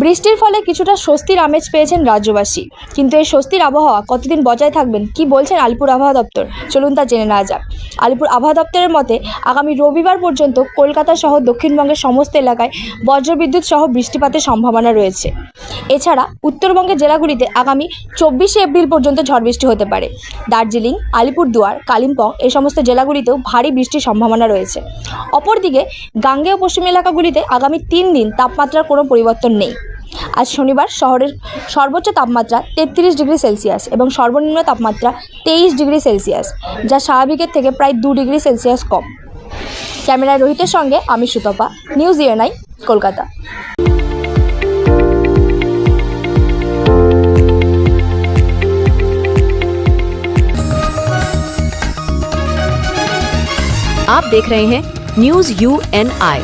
বৃষ্টির ফলে কিছুটা স্বস্তির আমেজ পেয়েছেন রাজ্যবাসী। কিন্তু এই স্বস্তির আবহাওয়া কতদিন বজায় থাকবেন, কি বলছেন আলিপুর আবহাওয়া দপ্তর? চলুন তা জেনে নেওয়া যাক। আলিপুর আবহাওয়া দপ্তরের মতে, আগামী রবিবার পর্যন্ত কলকাতা সহ দক্ষিণবঙ্গের সমস্ত এলাকায় বজ্রবিদ্যুৎ সহ বৃষ্টিপাতের সম্ভাবনা রয়েছে। এছাড়া উত্তরবঙ্গের জেলাগুলিতে আগামী চব্বিশে এপ্রিল পর্যন্ত ঝড় বৃষ্টি হতে পারে। দার্জিলিং, আলিপুরদুয়ার, কালিম্পং এই সমস্ত জেলাগুলিতেও ভারী বৃষ্টির সম্ভাবনা রয়েছে। অপরদিকে গাঙ্গেয় পশ্চিম এলাকাগুলিতে আগামী তিন দিন তাপমাত্রার কোনো পরিবর্তন নেই। আজ শনিবার শহরের সর্বোচ্চ তাপমাত্রা তেত্রিশ ডিগ্রি সেলসিয়াস এবং সর্বনিম্ন তাপমাত্রা তেইশ ডিগ্রি সেলসিয়াস যা স্বাভাবিকের থেকে প্রায় দু ডিগ্রি সেলসিয়াস কম ক্যামেরায় রোহিতের সঙ্গে আমি সুতপা নিউজ ইউএনআই কলকাতা आप देख रहे हैं न्यूज यू एन आई